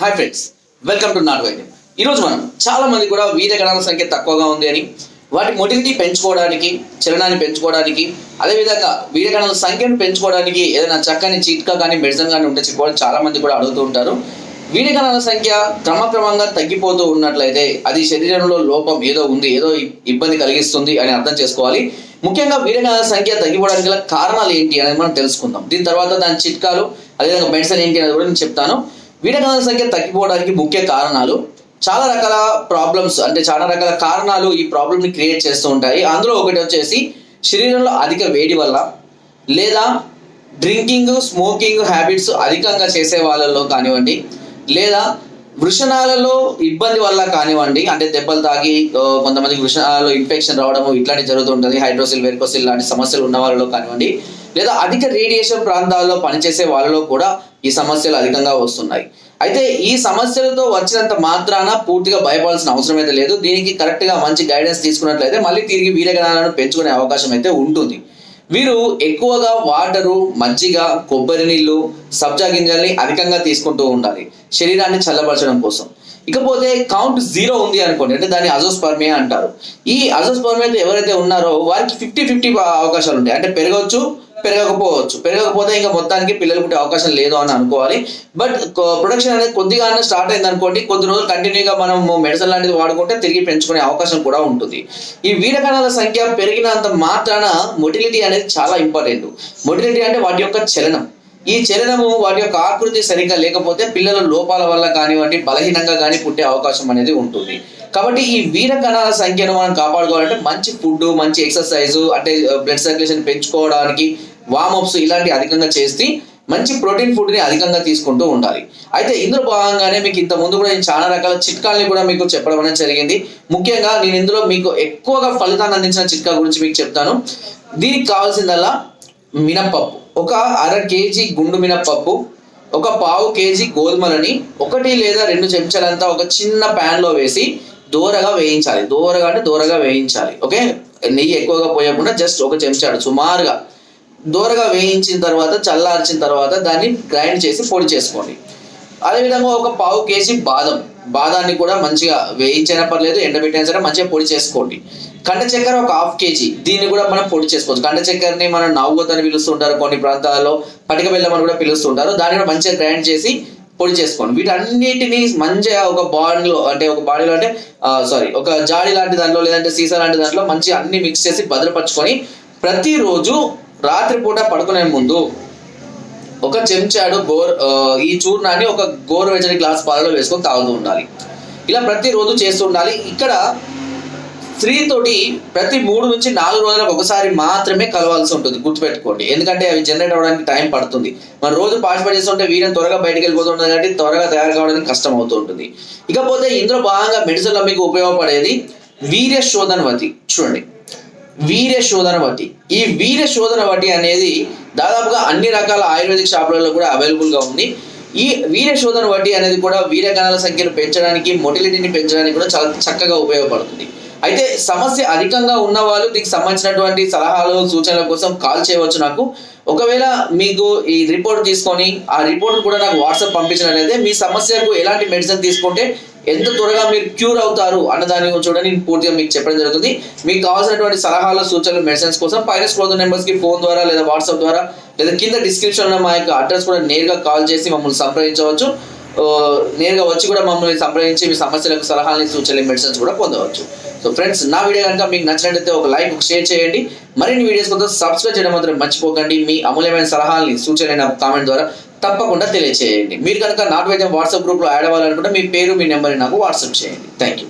Hi friends welcome to నాట్ వైద్యం ఈరోజు మనం చాలా మంది కూడా వీర గణాల సంఖ్య తక్కువగా ఉంది అని వాటి మొటిలిటీ పెంచుకోవడానికి చలనాన్ని పెంచుకోవడానికి అదేవిధంగా వీర్య సంఖ్యను పెంచుకోవడానికి ఏదైనా చక్కని చిట్కా కానీ మెడిసిన్ కానీ ఉంటే చెప్పుకోవడం చాలా మంది కూడా అడుగుతూ ఉంటారు. వీర్య గణాల సంఖ్య క్రమక్రమంగా తగ్గిపోతూ ఉన్నట్లయితే అది శరీరంలో లోపం ఏదో ఉంది ఏదో ఇబ్బంది కలిగిస్తుంది అని అర్థం చేసుకోవాలి. ముఖ్యంగా వీరగణాల సంఖ్య తగ్గిపోవడానికి గల కారణాలు ఏంటి అనేది మనం తెలుసుకుందాం. దీని తర్వాత దాని చిట్కాలు అదేవిధంగా మెడిసిన్ ఏంటి అనేది కూడా నేను చెప్తాను. వీరకణాల సంఖ్య తగ్గిపోవడానికి ముఖ్య కారణాలు చాలా రకాల ప్రాబ్లమ్స్ అంటే చాలా రకాల కారణాలు ఈ ప్రాబ్లమ్ని క్రియేట్ చేస్తూ ఉంటాయి. అందులో ఒకటి వచ్చేసి శరీరంలో అధిక వేడి వల్ల లేదా డ్రింకింగ్ స్మోకింగ్ హ్యాబిట్స్ అధికంగా చేసే వాళ్ళలో కానివ్వండి లేదా వృషణాలలో ఇబ్బంది వల్ల కానివ్వండి అంటే దెబ్బలు తాగి కొంతమంది వృషణాలలో ఇన్ఫెక్షన్ రావడము ఇట్లాంటి జరుగుతుంటుంది హైడ్రోసిల్ వెర్కోసిల్ లాంటి సమస్యలు ఉన్న వాళ్ళలో కానివ్వండి లేదా అధిక రేడియేషన్ ప్రాంతాల్లో పనిచేసే వాళ్ళలో కూడా ఈ సమస్యలు అధికంగా వస్తున్నాయి. అయితే ఈ సమస్యలతో వచ్చినంత మాత్రాన పూర్తిగా భయపడాల్సిన అవసరం అయితే లేదు. దీనికి కరెక్ట్గా మంచి గైడెన్స్ తీసుకున్నట్లయితే మళ్ళీ తిరిగి వీరగణాలను పెంచుకునే అవకాశం అయితే ఉంటుంది. వీరు ఎక్కువగా వాటరు మజ్జిగ కొబ్బరి నీళ్ళు సబ్జా గింజల్ని అధికంగా తీసుకుంటూ ఉండాలి. శరీరాన్ని చల్లబరచడం కోసం. ఇకపోతే కౌంట్ జీరో ఉంది అనుకోండి అంటే దాన్ని అజోస్పర్మియా అంటారు. ఈ అజోస్పర్మియాతో ఎవరైతే ఉన్నారో వారికి ఫిఫ్టీ ఫిఫ్టీ అవకాశాలు ఉంటాయి. అంటే పెరగవచ్చు పెరగకపోవచ్చు. పెరగకపోతే ఇంకా మొత్తానికి పిల్లలు పుట్టే అవకాశం లేదు అని అనుకోవాలి. బట్ ప్రొడక్షన్ అనేది కొద్దిగా స్టార్ట్ అయింది అనుకోండి కొద్ది రోజులు కంటిన్యూగా మనం మెడిసిన్ లాంటిది వాడుకుంటే తిరిగి పెంచుకునే అవకాశం కూడా ఉంటుంది. ఈ వీరకణాల సంఖ్య పెరిగినంత మాత్రాన మొటిలిటీ అనేది చాలా ఇంపార్టెంట్ మొటిలిటీ అంటే వాటి యొక్క చలనం. ఈ చలనము వాటి యొక్క ఆకృతి సరిగ్గా లేకపోతే పిల్లల లోపాల వల్ల కానివ్వండి బలహీనంగా కానీ పుట్టే అవకాశం అనేది ఉంటుంది. కాబట్టి ఈ వీర కణాల సంఖ్యను మనం కాపాడుకోవాలంటే మంచి ఫుడ్ మంచి ఎక్సర్సైజ్ అంటే బ్లడ్ సర్క్యులేషన్ పెంచుకోవడానికి వామప్స్ ఇలాంటివి అధికంగా చేసి మంచి ప్రోటీన్ ఫుడ్ని అధికంగా తీసుకుంటూ ఉండాలి. అయితే ఇందులో భాగంగానే మీకు ఇంత ముందు కూడా నేను చాలా రకాల చిట్కాలని కూడా మీకు చెప్పడం అనేది జరిగింది. ముఖ్యంగా నేను ఇందులో మీకు ఎక్కువగా ఫలితాన్ని అందించిన చిట్కా గురించి మీకు చెప్తాను. దీనికి కావాల్సిందల్లా మినప్పప్పు. ఒక అర కేజీ గుండు మినప్పప్పు ఒక పావు కేజీ గోధుమలని ఒకటి లేదా రెండు చెంచాలంతా ఒక చిన్న ప్యాన్లో వేసి దూరగా వేయించాలి. దూరగా అంటే దూరగా వేయించాలి. ఓకే? నెయ్యి ఎక్కువగా పోయకుండా జస్ట్ ఒక చెంచాడు సుమారుగా. దూరగా వేయించిన తర్వాత చల్లార్చిన తర్వాత దాన్ని గ్రైండ్ చేసి పొడి చేసుకోండి. అదేవిధంగా ఒక పావు కేజీ బాదం. బాదాన్ని కూడా మంచిగా వేయించైనా పర్లేదు ఎండబెట్టినా సరే మంచిగా పొడి చేసుకోండి. కండ చక్కెర ఒక హాఫ్ కేజీ. దీన్ని కూడా మనం పొడి చేసుకోవచ్చు. కండ చక్కెరని మనం నవ్వుతని అని పిలుస్తుంటారు కొన్ని ప్రాంతాల్లో. పటిక బెల్లం అని కూడా పిలుస్తుంటారు. దాన్ని కూడా మంచిగా గ్రైండ్ చేసి పొడి చేసుకోండి. వీటన్నిటిని మంచిగా ఒక బాడీలో అంటే ఒక బాడీలో అంటే సారీ ఒక జాడి లాంటి దాంట్లో లేదంటే సీసా లాంటి దాంట్లో మంచిగా అన్ని మిక్స్ చేసి భద్రపరచుకొని ప్రతిరోజు రాత్రిపూట పడుకునే ముందు ఒక చెంచాడు గోర్ ఈ చూర్ణాన్ని ఒక గోరువెచ్చని గ్లాస్ పాలలో వేసుకొని తాగుతూ ఉండాలి. ఇలా ప్రతిరోజు చేస్తూ ఉండాలి. ఇక్కడ స్త్రీతోటి ప్రతి మూడు నుంచి నాలుగు రోజులకు ఒకసారి మాత్రమే కలవాల్సి ఉంటుంది. గుర్తుపెట్టుకోండి. ఎందుకంటే అవి జనరేట్ అవ్వడానికి టైం పడుతుంది. మనం రోజు పార్టిసిపేట్ చేస్తుంటే వీరిని త్వరగా బయటకు వెళ్ళిపోతుంది కాబట్టి త్వరగా తయారు కావడానికి కష్టం అవుతూ ఉంటుంది. ఇకపోతే ఇందులో భాగంగా మెడిసిన్లో మీకు ఉపయోగపడేది వీర్య శోధనవతి చూడండి. వీర్య శోధన వటి ఈ వీర్య శోధన వటి అనేది దాదాపుగా అన్ని రకాల ఆయుర్వేదిక్ షాపులలో కూడా అవైలబుల్గా ఉంది. ఈ వీర్య శోధన వటి అనేది కూడా వీర్య కణాల సంఖ్యను పెంచడానికి మొటిలిటీని పెంచడానికి కూడా చాలా చక్కగా ఉపయోగపడుతుంది. అయితే సమస్య అధికంగా ఉన్న వాళ్ళు దీనికి సంబంధించినటువంటి సలహాలు సూచనల కోసం కాల్ చేయవచ్చు నాకు. ఒకవేళ మీకు ఈ రిపోర్ట్ తీసుకొని ఆ రిపోర్ట్ కూడా నాకు వాట్సాప్ పంపించినట్లయితే మీ సమస్యకు ఎలాంటి మెడిసిన్ తీసుకుంటే ఎంత త్వరగా మీరు క్యూర్ అవుతారు అన్న దాని కూడా నేను పూర్తిగా మీకు చెప్పడం జరుగుతుంది. మీకు కావాల్సినటువంటి సలహాలు సూచనలు మెడిసిన్స్ కోసం పైన స్క్రోల్ నెంబర్స్కి ఫోన్ ద్వారా లేదా వాట్సాప్ ద్వారా లేదా కింద డిస్క్రిప్షన్ మా యొక్క అడ్రస్ కూడా నేరుగా కాల్ చేసి మమ్మల్ని సంప్రదించవచ్చు. నేరుగా వచ్చి కూడా మమ్మల్ని సంప్రదించి మీ సమస్యలకు సలహాలని సూచనలు మెడిసిన్స్ కూడా పొందవచ్చు. సో ఫ్రెండ్స్ నా వీడియో కనుక మీకు నచ్చినట్లయితే ఒక లైక్ ఒక షేర్ చేయండి. మరిన్ని వీడియోస్ కోసం సబ్స్క్రైబ్ చేయడం మాత్రం మర్చిపోకండి. మీ అమూల్యమైన సలహాలని సూచనలైన కామెంట్ ద్వారా తప్పకుండా తెలియచేయండి. మీరు కనుక నాట్ వైద్యం వాట్సాప్ గ్రూప్లో యాడ్ అవ్వాలనుకుంటే మీ పేరు మీ నెంబర్ని నాకు వాట్సాప్ చేయండి. Thank you